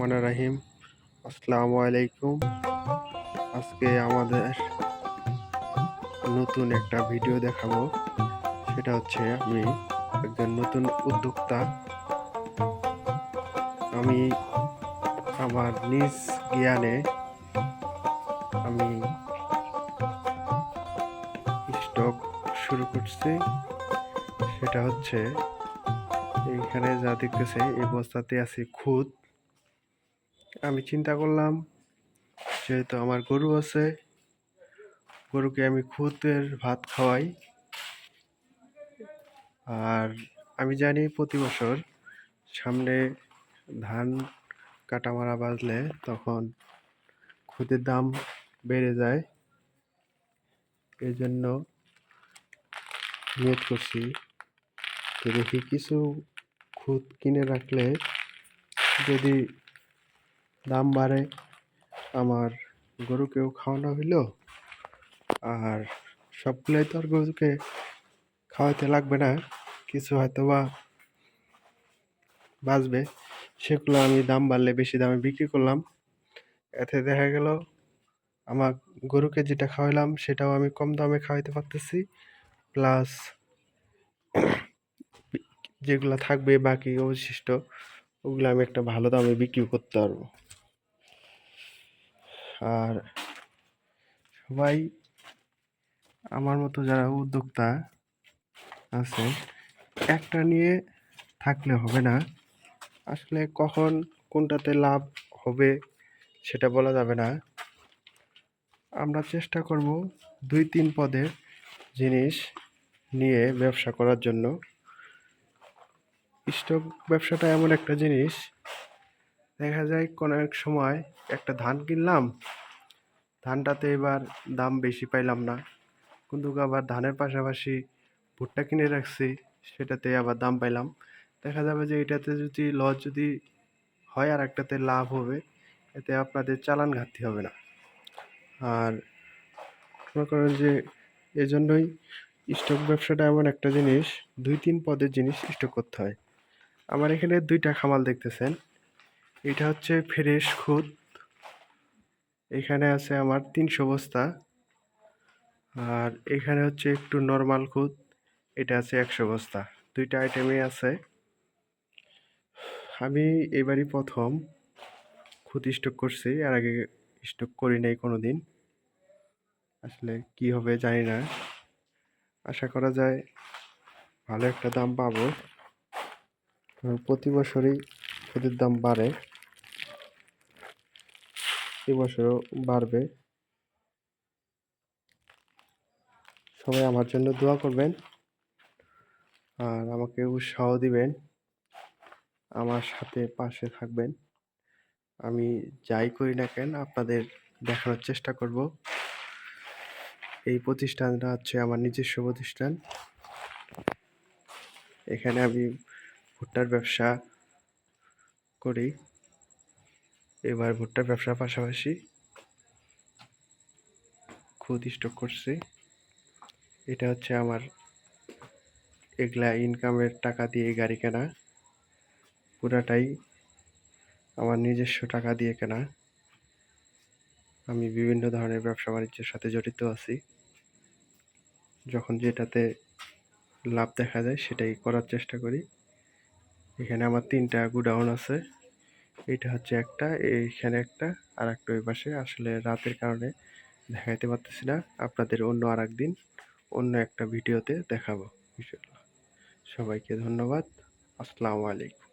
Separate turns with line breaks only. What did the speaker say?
রহমান রাহিম। আসসালামু আলাইকুম। আজকে আমাদের নতুন একটা ভিডিও দেখাবো। সেটা হচ্ছে আমি একজন নতুন উদ্যোক্তা। আমি আমার নিজ জ্ঞানে আমি স্টক শুরু করছি। সেটা হচ্ছে এইখানে যা দেখতেছে, এই বস্তাতে আছে খুদ। আমি চিন্তা করলাম, যেহেতু আমার গরু আছে, গরুকে আমি খুদের ভাত খাওয়াই। আর আমি জানি প্রতি বছর সামনে ধান কাটা মারা বাজলে তখন খুদের দাম বেড়ে যায়। এই জন্য নিয়ত করছি তো দেখি কিছু খুদ কিনে রাখলে যদি দাম বাড়ে। আমার গরুকেও খাওয়ানো হইল। আর সবগুলোই তো আর গরুকে খাওয়াতে লাগবে না। কিছু হয়তো বা বাঁচবে। সেগুলো আমি দাম বাড়লে বেশি দামে বিক্রি করলাম। এতে দেখা গেল, আমার গরুকে যেটা খাওয়ালাম সেটাও আমি কম দামে খাওয়াইতে পারতেছি। প্লাস যেগুলো থাকবে বাকি অবশিষ্ট, ওগুলো আমি একটা ভালো দামে বিক্রি করতে পারব। আর সবাই আমার মতো যারা উদ্যোক্তা আছে, একটা নিয়ে থাকলে হবে না। আসলে কখন কোনটাতে লাভ হবে সেটা বলা যাবে না। আমরা চেষ্টা করব দুই তিন পদের জিনিস নিয়ে ব্যবসা করার জন্য। স্টক ব্যবসাটা এমন একটা জিনিস দেখা যায় কোনো এক সময় একটা ধান কিনলাম, ধানটাতে এবার দাম বেশি পাইলাম না। কিন্তু আবার ধানের পাশাপাশি ভুট্টা কিনে রাখছি, সেটাতে আবার দাম পাইলাম। দেখা যাবে যে এটাতে যদি লস যদি হয় আর একটাতে লাভ হবে, এতে আপনাদের চালান ঘাটতি হবে না। আর মনে করেন যে এজন্যই স্টক ব্যবসাটা এমন একটা জিনিস দুই তিন পদের জিনিস স্টক করতে হয়। আমার এখানে দুইটা খামাল দেখতেছেন। এটা হচ্ছে ফ্রেশ খুদ। এখানে আছে আমার তিনশো বস্তা। আর এখানে হচ্ছে একটু নর্মাল খুদ, এটা আছে একশো বস্তা। দুইটা আইটেমই আছে। আমি এবারই প্রথম খুদ স্টক করছি আর আগে স্টক করি নাই কোনো দিন আসলে কি হবে জানি না। আশা করা যায় ভালো একটা দাম পাবো। প্রতি বছরই খুদের দাম বাড়ে। এবছরও বাড়বে। সবাই আমার জন্য দোয়া করবেন। আর আমাকে উৎসাহ দিবেন। আমার সাথে পাশে থাকবেন। আমি যাই করি না কেন আপনাদের দেখানোর চেষ্টা করব। এই প্রতিষ্ঠানটা হচ্ছে আমার নিজস্ব প্রতিষ্ঠান। এখানে আমি ভুট্টার ব্যবসা করি। এবার ভুট্টার ব্যবসার পাশাপাশি খুদ স্টক করছি। এটা হচ্ছে আমার এগুলা ইনকামের টাকা দিয়ে গাড়ি কেনা। পুরাটাই আমার নিজস্ব টাকা দিয়ে কেনা। আমি বিভিন্ন ধরনের ব্যবসা বাণিজ্যের সাথে জড়িত আছি। যখন যেটাতে লাভ দেখা যায় সেটাই করার চেষ্টা করি। এখানে আমার তিনটা গুডাউন আছে। এটা হচ্ছে একটা, এইখানে একটা আর একটা ওই পাশে। আসলে রাতের কারণে দেখাইতে পারতেছি না। আপনাদের অন্য আর একদিন অন্য একটা ভিডিওতে দেখাবো ইনশাল্লাহ সবাইকে ধন্যবাদ। আসসালামু আলাইকুম।